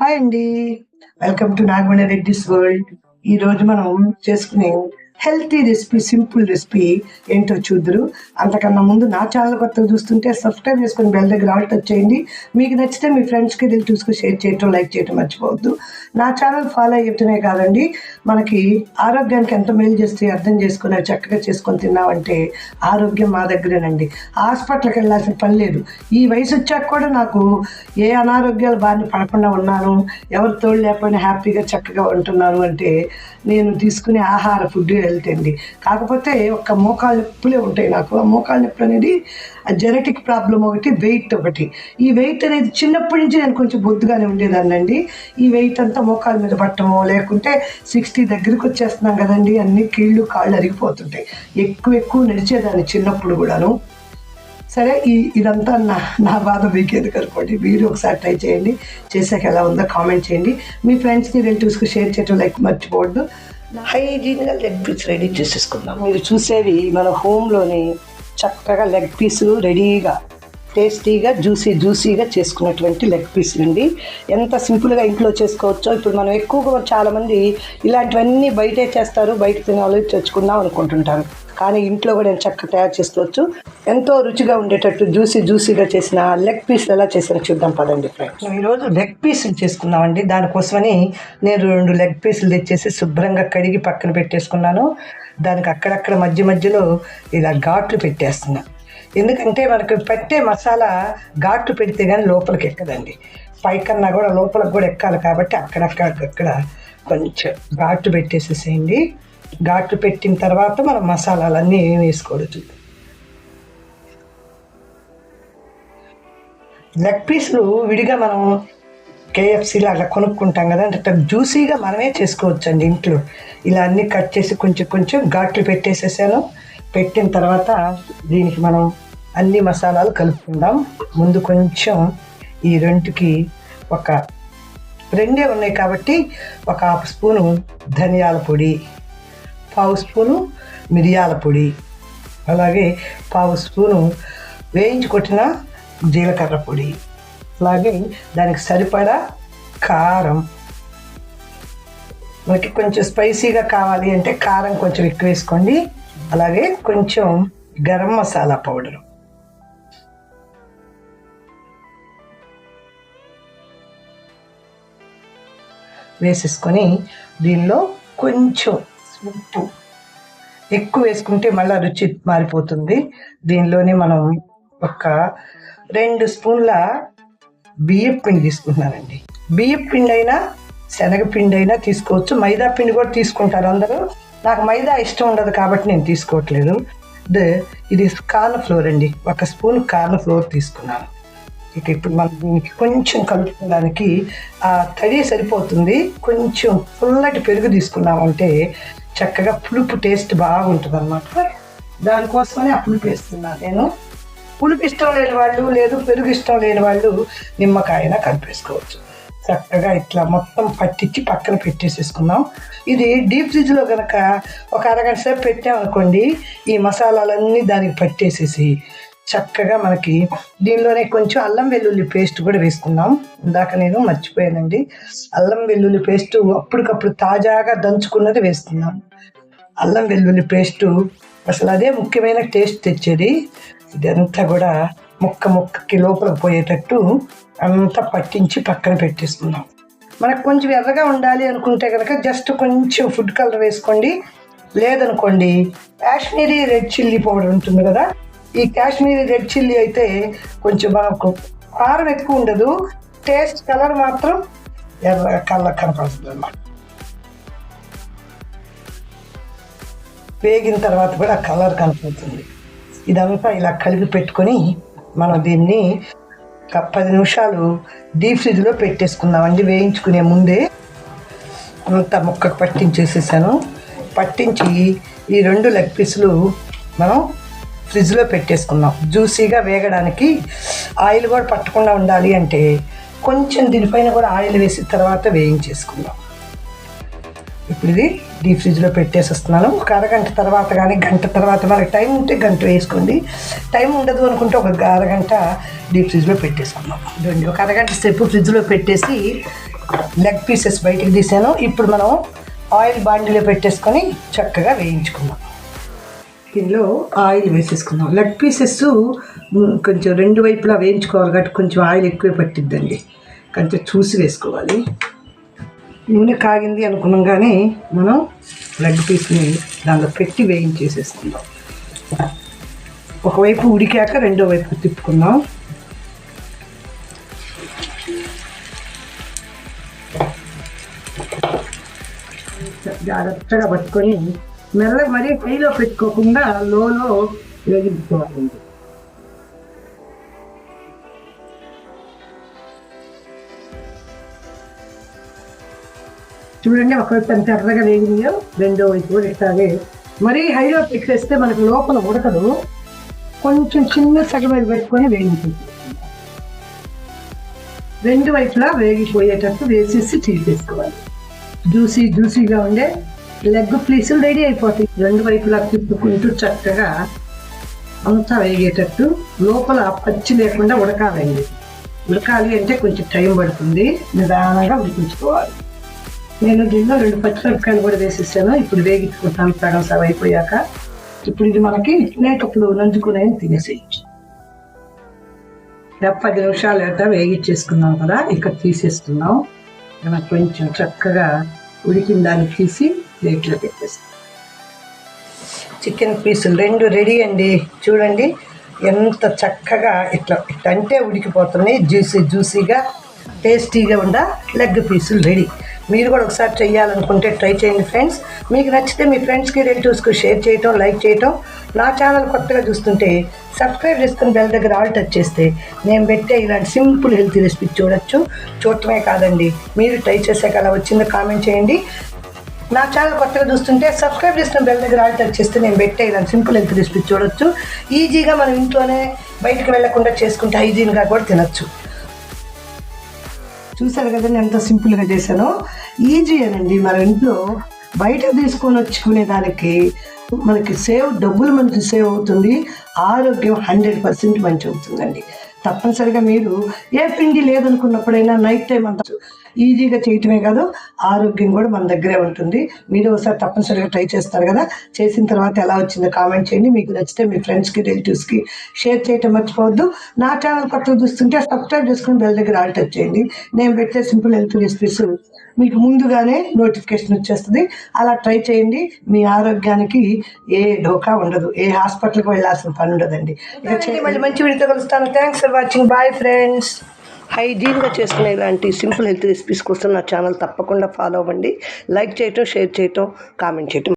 Hi అండి. Welcome to Nagamani Reddy's world. ఈ రోజు మనం చేసుకునే హెల్తీ రెసిపీ సింపుల్ రెసిపీ ఏంటో చూద్దరు. అంతకన్నా ముందు నా ఛానల్ కొత్తగా చూస్తుంటే సబ్స్క్రైబ్ చేసుకుని బెల్ దగ్గర ఆల్ టచ్ చేయండి. మీకు నచ్చితే మీ ఫ్రెండ్స్కి వెళ్ళి చూసుకుని షేర్ చేయటం లైక్ చేయటం మర్చిపోవద్దు. నా ఛానల్ ఫాలో అయ్యటమే కాదండి. మనకి ఆరోగ్యానికి ఎంత మేలు చేస్తే అర్థం చేసుకుని చక్కగా చేసుకొని తిన్నామంటే ఆరోగ్యం మా దగ్గరేనండి. హాస్పిటల్కి వెళ్ళాల్సిన పని లేదు. ఈ వయసు వచ్చాక కూడా నాకు ఏ అనారోగ్యాలు బారిన పడకుండా ఉన్నాను ఎవరు తోడు లేకపోయినా హ్యాపీగా చక్కగా ఉంటున్నాను అంటే నేను తీసుకునే ఆహార ఫుడ్ హెల్త్ అండి కాకపోతే ఒక్క మోకాళ్ళ నొప్పులే ఉంటాయి నాకు. ఆ మోకాళ్ళ నొప్పులు అనేది జెనెటిక్ ప్రాబ్లం ఒకటి వెయిట్ ఒకటి. ఈ వెయిట్ అనేది చిన్నప్పటి నుంచి నేను కొంచెం బొద్దుగానే ఉండేదాన్నండి ఈ వెయిట్ అంతా మోకాళ్ళ మీద పట్టమో లేకుంటే సిక్స్టీ దగ్గరికి వచ్చేస్తున్నాం కదండి అన్ని కీళ్ళు కాళ్ళు అరిగిపోతుంటాయి. ఎక్కువ ఎక్కువ నడిచేదాన్ని చిన్నప్పుడు కూడాను. సరే ఈ ఇదంతా నా నా బాధ మీకు ఎందుకు అనుకోండి? మీరు ఒకసారి ట్రై చేయండి. చేసాక ఎలా ఉందో కామెంట్ చేయండి. మీ ఫ్రెండ్స్కి రిలేటివ్స్కి షేర్ చేయడం లైక్ మర్చిపోవద్దు. హైజీన్గా లెగ్ పీస్ రెడీ చేసేసుకుందాం. మీరు చూసేవి మన హోమ్లోని చక్కగా లెగ్ పీసులు రెడీగా టేస్టీగా జ్యూసీ జ్యూసీగా చేసుకున్నటువంటి లెగ్ పీసులు అండి. ఎంత సింపుల్గా ఇంట్లో చేసుకోవచ్చో ఇప్పుడు మనం ఎక్కువగా చాలామంది ఇలాంటివన్నీ బయటే చేస్తారు బయట తినాలి తెచ్చుకుందాం అనుకుంటుంటారు. కానీ ఇంట్లో కూడా నేను చక్కగా తయారు చేసుకోవచ్చు. ఎంతో రుచిగా ఉండేటట్టు జ్యూసీ జ్యూసీగా చేసిన లెగ్ పీస్లు ఎలా చేసిన చూద్దాం పదండి ఫ్రెండ్స్ ఈరోజు లెగ్ పీసులు చేసుకున్నామండి దానికోసమని నేను రెండు లెగ్ పీసులు తెచ్చేసి శుభ్రంగా కడిగి పక్కన పెట్టేసుకున్నాను. దానికి అక్కడక్కడ మధ్య మధ్యలో ఇలా ఘాట్లు పెట్టేస్తున్నాను ఎందుకంటే మనకు పెట్టే మసాలా ఘాట్లు పెడితే కానీ లోపలికి ఎక్కదండి. పైకన్నా కూడా లోపలికి కూడా ఎక్కాలి కాబట్టి అక్కడక్కడక్కడ కొంచెం ఘాట్లు పెట్టేసేసేయండి. ఘాట్లు పెట్టిన తర్వాత మనం మసాలాలన్నీ వేసుకోవచ్చు లెగ్ పీస్లు విడిగా మనం కేఎఫ్సీలో అలా కొనుక్కుంటాం కదా అంటే జ్యూసీగా మనమే చేసుకోవచ్చు అండి ఇంట్లో. ఇలా అన్నీ కట్ చేసి కొంచెం కొంచెం ఘాట్లు పెట్టేసేసాను. పెట్టిన తర్వాత దీనికి మనం అన్ని మసాలాలు కలుపుకుందాం. ముందు కొంచెం ఈ రెండుకి ఒక రెండే ఉన్నాయి కాబట్టి ఒక హాఫ్ స్పూను ధనియాల పొడి పావు స్పూను మిరియాల పొడి. అలాగే పావు స్పూను వేయించి కొట్టిన జీలకర్ర పొడి. అలాగే దానికి సరిపడా కారం. మనకి కొంచెం స్పైసీగా కావాలి అంటే కారం కొంచెం ఎక్కువ వేసుకోండి. అలాగే కొంచెం గరం మసాలా పౌడరు. వేసేసుకొని దీనిలో కొంచెం ఉప్పు. ఎక్కువ వేసుకుంటే మళ్ళీ రుచి మారిపోతుంది. దీనిలోనే మనం ఒక రెండు స్పూన్ల బియ్యం పిండి తీసుకుంటున్నానండి. బియ్యం పిండి అయినా శనగపిండి అయినా తీసుకోవచ్చు. మైదా పిండి కూడా తీసుకుంటారు అందరూ. నాకు మైదా ఇష్టం ఉండదు కాబట్టి నేను తీసుకోవట్లేదు. ద- ఇది కార్న్ ఫ్లోర్ అండి. ఒక స్పూన్ కార్న్ ఫ్లోర్ తీసుకున్నాను. ఇక ఇప్పుడు మనం దీనికి కొంచెం కలుపుకోవడానికి ఆ తడి సరిపోతుంది. కొంచెం పుల్లటి పెరుగు తీసుకున్నామంటే చక్కగా పులుపు టేస్ట్ బాగుంటుంది అనమాట దానికోసమని ఆ పులుపు వేస్తున్నాను నేను. పులుపు ఇష్టం లేని వాళ్ళు లేదు పెరుగు ఇష్టం లేని వాళ్ళు నిమ్మకాయన కలిపేసుకోవచ్చు చక్కగా ఇట్లా మొత్తం పట్టించి పక్కన పెట్టేసేసుకున్నాం ఇది డీప్ ఫ్రిడ్జ్లో కనుక ఒక అరగంట సేపు పెట్టామనుకోండి ఈ మసాలాలన్నీ దానికి పట్టేసేసి చక్కగా మనకి దీనిలోనే కొంచెం అల్లం వెల్లుల్లి పేస్ట్ కూడా వేసుకుందాం. ఇందాక నేను మర్చిపోయానండి. అల్లం వెల్లుల్లి పేస్ట్ అప్పటికప్పుడు తాజాగా దంచుకున్నది వేస్తున్నాం అల్లం వెల్లుల్లి పేస్టు అసలు అదే ముఖ్యమైన టేస్ట్ తెచ్చేది. ఇదంతా కూడా ముక్క ముక్కకి లోపల పోయేటట్టు అంతా పట్టించి పక్కన పెట్టేసుకుందాం. మనకు కొంచెం ఎర్రగా ఉండాలి అనుకుంటే కనుక జస్ట్ కొంచెం ఫుడ్ కలర్ వేసుకోండి. లేదనుకోండి కాశ్మీరీ రెడ్ చిల్లీ పౌడర్ ఉంటుంది కదా ఈ కాశ్మీరీ రెడ్ చిల్లీ అయితే కొంచెం మనకు కారం ఎక్కువ ఉండదు. టేస్ట్ కలర్ మాత్రం ఎర్ర కలర్ కనపడుతుంది అన్నమాట. వేగిన తర్వాత కూడా కలర్ కనపడుతుంది. ఇదంతా ఇలా కలిపి పెట్టుకొని మనం దీన్ని ఒక పది నిమిషాలు డీప్ ఫ్రిడ్జ్లో పెట్టేసుకుందామండి. వేయించుకునే ముందే అంతా ముక్కకు పట్టించేసేసాను. పట్టించి ఈ రెండు లెగ్ పీసులు మనం ఫ్రిడ్జ్లో పెట్టేసుకుందాం జ్యూసీగా వేగడానికి ఆయిల్ కూడా పట్టకుండా ఉండాలి అంటే కొంచెం దీనిపైన కూడా ఆయిల్ వేసి తర్వాత వేయించేసుకుందాం. ఇప్పుడు ఇది డీప్ ఫ్రిడ్జ్లో పెట్టేసేస్తున్నాను. ఒక అరగంట తర్వాత కానీ గంట తర్వాత మనకి టైం ఉంటే గంట వేసుకోండి. టైం ఉండదు అనుకుంటే ఒక అరగంట డీప్ ఫ్రిడ్జ్లో పెట్టేసుకున్నాం చూడండి ఒక అరగంట సేపు ఫ్రిడ్జ్లో పెట్టేసి లెగ్ పీసెస్ బయటికి తీసాను. ఇప్పుడు మనం ఆయిల్ బాండీలో పెట్టేసుకొని చక్కగా వేయించుకుందాం. దీనిలో ఆయిల్ వేసేసుకుందాం. లెగ్ పీసెస్ కొంచెం రెండు వైపులా వేయించుకోవాలి కాబట్టి కొంచెం ఆయిల్ ఎక్కువ పట్టిద్దండి. కొంచెం చూసి వేసుకోవాలి. నూనె కాగింది అనుకున్నాం మనం లెగ్ పీస్ని దానిలో పెట్టి వేయించేసేసుకుందాం. ఒకవైపు ఉడికాక రెండో వైపు తిప్పుకుందాం. జాగ్రత్తగా పట్టుకొని మెల్లగా మరీ హైలో పెట్టుకోకుండా లోలో వేగించుకోవాలండి చూడండి ఒకవైపు ఎంత ఎర్రగా వేగిందో రెండో వైపు కూడా ఇట్లాగే మరీ హైలో పెట్టేస్తే మనకు లోపల ఉడకదు కొంచెం చిన్న సగం మీద పెట్టుకొని వేగించింది రెండు వైపులా వేగిపోయేటట్టు వేసేసి తీసేసుకోవాలి జ్యూసీ జ్యూసీగా ఉండే లెగ్ పీసులు రెడీ అయిపోతాయి రెండు వైపులా తిప్పుకుంటూ చక్కగా అంతా వేగేటట్టు లోపల పచ్చి లేకుండా ఉడకాలండి. ఉడకాలి అంటే కొంచెం టైం పడుతుంది. నిదానంగా ఉడికించుకోవాలి. నేను దీనిలో రెండు పచ్చిమిరపకాయలు కూడా వేసేసాను. ఇప్పుడు వేగించుకుంటాను. సగం సగం అయిపోయాక ఇప్పుడు ఇది మనకి తినేటప్పుడు నంచుకునే తినేసేయచ్చు. పది నిమిషాలు అట్లా వేగించేసుకున్నాం కదా ఇక్కడ తీసేస్తున్నాం. కొంచెం చక్కగా ఉడికిన దాన్ని తీసి ప్లేట్లో పెట్టేస్తాం చికెన్ పీసులు రెండు రెడీ అండి. చూడండి ఎంత చక్కగా ఇట్లా ఇట్లా అంటే ఉడికిపోతున్నాయి జ్యూసీ జ్యూసీగా టేస్టీగా ఉండ లెగ్ పీసులు రెడీ. మీరు కూడా ఒకసారి చేయాలనుకుంటే ట్రై చేయండి ఫ్రెండ్స్. మీకు నచ్చితే మీ ఫ్రెండ్స్కి రిలేటివ్స్కి షేర్ చేయటం లైక్ చేయటం. నా ఛానల్ కొత్తగా చూస్తుంటే సబ్స్క్రైబ్ చేసుకుని బెల్ దగ్గర ఆల్ టచ్ చేస్తే నేను పెట్టే ఇలాంటి సింపుల్ హెల్తీ రెసిపీ చూడొచ్చు. చూడటమే కాదండి. మీరు ట్రై చేసాక అలా వచ్చిందో కామెంట్ చేయండి. నా ఛానల్ కొత్తగా చూస్తుంటే సబ్స్క్రైబ్ చేసిన బెల్ దగ్గర ఆల్ టచ్ చేస్తే నేను పెట్టే ఇలా సింపుల్ హెల్త్ రెసిపీ చూడొచ్చు. ఈజీగా మనం ఇంట్లోనే బయటకు వెళ్ళకుండా చేసుకుంటే హైజీన్గా కూడా తినొచ్చు. చూసారు కదా నేను ఎంత సింపుల్గా చేశానో? ఈజీ అనండి. మన ఇంట్లో బయట తీసుకొని వచ్చుకునే దానికి మనకి సేవ్ డబ్బులు మనకి సేవ్ అవుతుంది. ఆరోగ్యం హండ్రెడ్ పర్సెంట్ మంచి అవుతుందండి. తప్పనిసరిగా మీరు ఏ పిండి లేదనుకున్నప్పుడైనా నైట్ టైం అంత ఈజీగా చేయటమే కాదు ఆరోగ్యం కూడా మన దగ్గరే ఉంటుంది. మీరు ఒకసారి తప్పనిసరిగా ట్రై చేస్తారు కదా. చేసిన తర్వాత ఎలా వచ్చిందో కామెంట్ చేయండి. మీకు నచ్చితే మీ ఫ్రెండ్స్కి రిలేటివ్స్కి షేర్ చేయటం మర్చిపోవద్దు. నా ఛానల్ కొత్తగా చూస్తుంటే సబ్స్క్రైబ్ చేసుకుని బెల్ దగ్గర ఆల్ టచ్ చేయండి. నేను పెట్టే సింపుల్ హెల్త్ రెసిపీస్ మీకు ముందుగానే నోటిఫికేషన్ వచ్చేస్తుంది. అలా ట్రై చేయండి. మీ ఆరోగ్యానికి ఏ ఢోకా ఉండదు. ఏ హాస్పిటల్కి వెళ్ళాల్సిన పని ఉండదండి. మళ్ళీ మంచి వీడితో కలుస్తాను. Thanks for watching bye friends హైజీన్గా చేసుకునే ఇలాంటి సింపుల్ హెల్త్ రెసిపీస్ కోసం నా ఛానల్ తప్పకుండా ఫాలో అవ్వండి. లైక్ చేయటం షేర్ చేయటం కామెంట్ చేయటం